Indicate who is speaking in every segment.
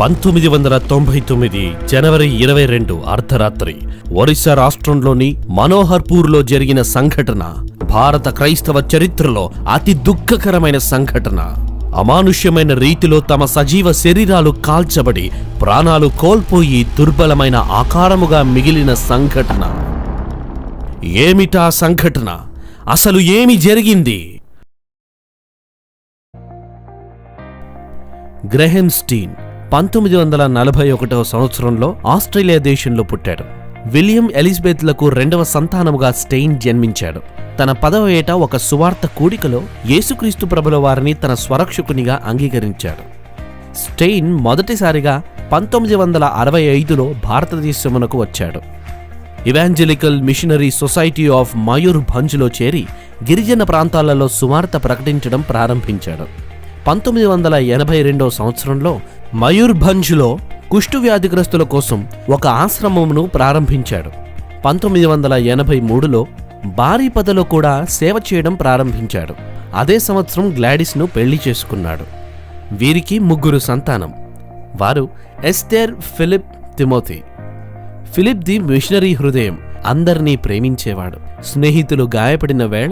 Speaker 1: పంతొమ్మిది వందల తొంభై తొమ్మిది జనవరి ఇరవై రెండు అర్ధరాత్రి ఒరిస్సా రాష్ట్రంలోని మనోహర్పూర్లో జరిగిన సంఘటన భారత క్రైస్తవ చరిత్రలో అతి దుఃఖకరమైన సంఘటన. అమానుష్యమైన రీతిలో తమ సజీవ శరీరాలు కాల్చబడి ప్రాణాలు కోల్పోయి దుర్బలమైన ఆకారముగా మిగిలిన సంఘటన. ఏమిటా సంఘటన? అసలు ఏమి జరిగింది? గ్రెహెం స్టీన్ పంతొమ్మిది వందల నలభై ఒకటవ సంవత్సరంలో ఆస్ట్రేలియా దేశంలో పుట్టాడు. విలియం ఎలిజబెత్లకు రెండవ సంతానముగా స్టెయిన్ జన్మించాడు. తన పదవ ఏట ఒక సువార్త కూడికలో యేసుక్రీస్తు ప్రభుల వారిని తన స్వరక్షకునిగా అంగీకరించాడు. స్టెయిన్ మొదటిసారిగా పంతొమ్మిది వందల అరవై ఐదులో భారతదేశమునకు వచ్చాడు. Evangelical missionary society of Mayur భంజ్లో చేరి గిరిజన ప్రాంతాలలో సువార్త ప్రకటించడం ప్రారంభించాడు. పంతొమ్మిది వందల ఎనభై రెండవ సంవత్సరంలో మయూర్భంజ్లో కుష్టు వ్యాధిగ్రస్తుల కోసం ఒక ఆశ్రమమును ప్రారంభించాడు. పంతొమ్మిది వందల ఎనభై మూడులో భారీపదలో కూడా సేవ చేయడం ప్రారంభించాడు. అదే సంవత్సరం గ్లాడిస్ను పెళ్ళి చేసుకున్నాడు. వీరికి ముగ్గురు సంతానం. వారు Esther Philip Timothy. Philip the missionary హృదయం అందరినీ ప్రేమించేవాడు. స్నేహితులు గాయపడిన వేళ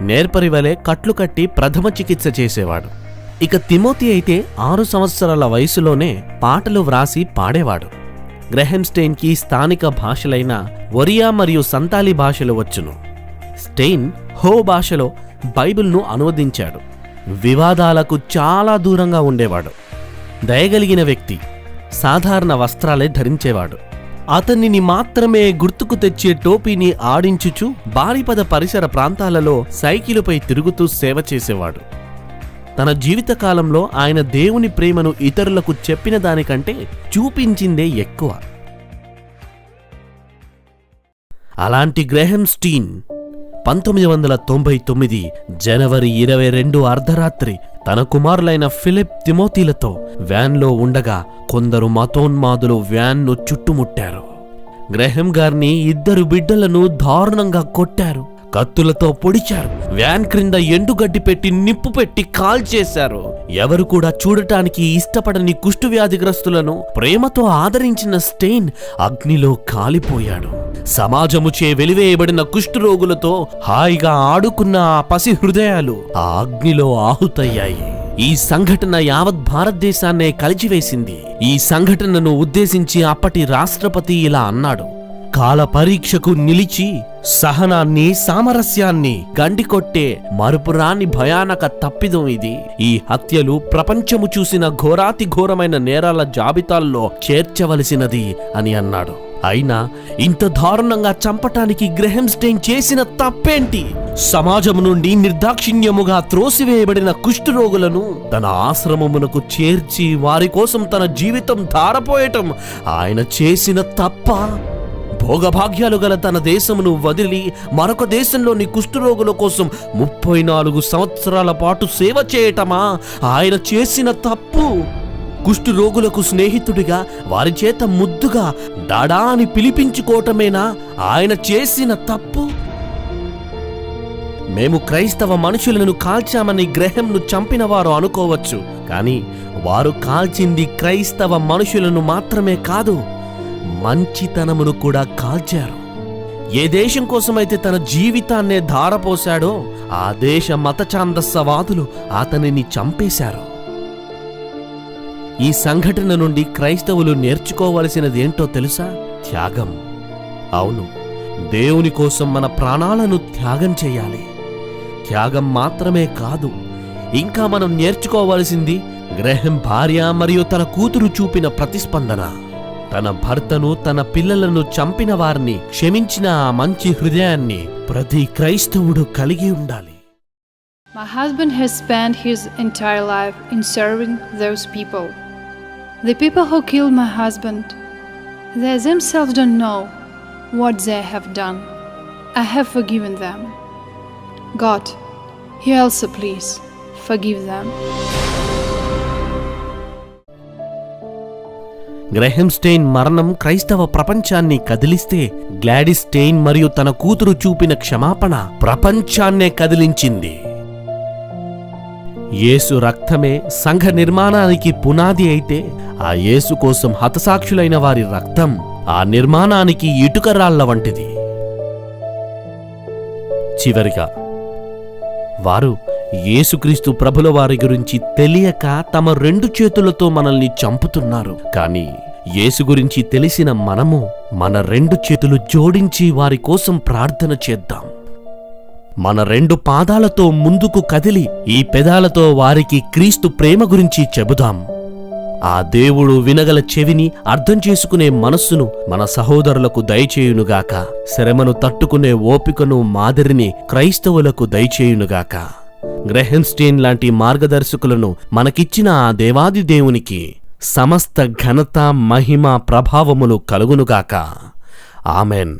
Speaker 1: నేర్పరి వలె కట్లు కట్టి ప్రథమ చికిత్స చేసేవాడు. ఇక తిమోతి అయితే ఆరు సంవత్సరాల వయసులోనే పాటలు వ్రాసి పాడేవాడు. గ్రెహెంస్టెయిన్కి స్థానిక భాషలైన ఒరియా మరియు సంతాలి భాషలు వచ్చును. స్టెయిన్ హో భాషలో బైబిల్ను అనువదించాడు. వివాదాలకు చాలా దూరంగా ఉండేవాడు. దయగలిగిన వ్యక్తి సాధారణ వస్త్రాలే ధరించేవాడు. అతనిని మాత్రమే గుర్తుకు తెచ్చే టోపీని ఆడించుచు బారిపద పరిసర ప్రాంతాలలో సైకిలుపై తిరుగుతూ సేవ చేసేవాడు. తన జీవితకాలంలో ఆయన దేవుని ప్రేమను ఇతరులకు చెప్పిన దానికంటే చూపించిందే ఎక్కువ. అలాంటి గ్రహం స్టీన్ పంతొమ్మిది వందల తొంభై తొమ్మిది జనవరి ఇరవై రెండు అర్ధరాత్రి తన కుమారులైన ఫిలిప్ తిమోతీలతో వ్యాన్లో ఉండగా కొందరు మతోన్మాదులు వ్యాన్ను చుట్టుముట్టారు. గ్రహం గారిని ఇద్దరు బిడ్డలను దారుణంగా కొట్టారు. కత్తులతో పొడిచారు. వ్యాన్ క్రింద ఎండుగడ్డి పెట్టి నిప్పు పెట్టి కాల్చేశారు ఎవరు కూడా చూడటానికి ఇష్టపడని కుష్టు వ్యాధిగ్రస్తులను ప్రేమతో ఆదరించిన స్టెయిన్ అగ్నిలో కాలిపోయాడు. సమాజముచే వెలివేయబడిన కుష్ఠరోగులతో హాయిగా ఆడుకున్న ఆ పసి హృదయాలు ఆ అగ్నిలో ఆహుతయ్యాయి. ఈ సంఘటన యావత్ భారతదేశాన్నే కలిచివేసింది. ఈ సంఘటనను ఉద్దేశించి అప్పటి రాష్ట్రపతి ఇలా అన్నాడు. కాల పరీక్షకు నిలిచి సహనాన్ని సామరస్యాన్ని గండికొట్టే మరుపురాని భయానక తప్పిదం ఇది. ఈ హత్యలు ప్రపంచము చూసిన ఘోరాతి ఘోరమైన నేరాల జాబితాల్లో చేర్చవలసినది అని అన్నాడు. అయినా ఇంత దారుణంగా చంపటానికి గ్రహం స్టెయిన్ చేసిన తప్పేంటి? సమాజం నుండి నిర్దాక్షిణ్యముగా త్రోసివేయబడిన కుష్ఠరోగులను తన ఆశ్రమమునకు చేర్చి వారి కోసం తన జీవితం ధారపోయటం ఆయన చేసిన తప్ప? భోగభాగ్యాలు గల తన దేశమును వదిలి మరొక దేశంలోని కుష్ఠరోగుల కోసం ముప్పై నాలుగు సంవత్సరాల పాటు సేవ చేయటమా? ఆయన చేసిన తప్పు. కుష్ఠరోగులకు స్నేహితుడిగా వారి చేత ముద్దుగా డాడా అని పిలిపించుకోవటమేనా? ఆయన చేసిన తప్పు. మేము క్రైస్తవ మనుషులను కాల్చామని గ్రహంను చంపిన వారు అనుకోవచ్చు కానీ వారు కాల్చింది క్రైస్తవ మనుషులను మాత్రమే కాదు. మంచితనమును కూడా కాల్చారు. ఏ దేశం కోసమైతే తన జీవితాన్నే ధారపోశాడో ఆ దేశ మతఛాందస్సవాదులు అతనిని చంపేశారు. ఈ సంఘటన నుండి క్రైస్తవులు నేర్చుకోవలసినదేంటో తెలుసా? త్యాగం. అవును దేవుని కోసం మన ప్రాణాలను త్యాగం చేయాలి. త్యాగం మాత్రమే కాదు ఇంకా మనం నేర్చుకోవలసింది గ్రహం భార్య మరియు తన కూతురు చూపిన ప్రతిస్పందన. తన భర్తను తన పిల్లలను చంపిన వారిని క్షమించిన ఆ మంచి హృదయాన్ని ప్రతి క్రైస్తవుడు కలిగి ఉండాలి
Speaker 2: My husband has spent his entire life in serving those people. The people who killed my husband, they themselves don't know what they have done. I have forgiven them. God, you also please forgive them.
Speaker 1: Graham Staines మరణం క్రైస్తవ ప్రపంచాన్ని కదిలిస్తే Gladys strain మరియు తన కూతురు చూపిన క్షమాపణ ప్రపంచాన్నే కదిలించింది. యేసు రక్తమే సంఘ నిర్మాణానికి పునాది అయితే ఆ యేసు కోసం హతసాక్షులైన వారి రక్తం ఆ నిర్మాణానికి ఇటుకరాళ్ళ వంటిది. చివరిగా వారు యేసుక్రీస్తు ప్రభుల వారి గురించి తెలియక తమ రెండు చేతులతో మనల్ని చంపుతున్నారు. కానీ యేసు గురించి తెలిసిన మనము మన రెండు చేతులు జోడించి వారి కోసం ప్రార్థన చేద్దాం. మన రెండు పాదాలతో ముందుకు కదిలి ఈ పెదాలతో వారికి క్రీస్తు ప్రేమ గురించి చెబుదాం. ఆ దేవుడు వినగల చెవిని అర్థం చేసుకునే మనస్సును మన సహోదరులకు దయచేయునుగాక. శ్రమను తట్టుకునే ఓపికను మాదిరిని క్రైస్తవులకు దయచేయునుగాక. గ్రెహెన్స్టీన్ లాంటి మార్గదర్శకులను మనకిచ్చిన ఆ దేవాది దేవునికి సమస్త ఘనత మహిమ ప్రభావములు కలుగునుగాక. ఆమెన్.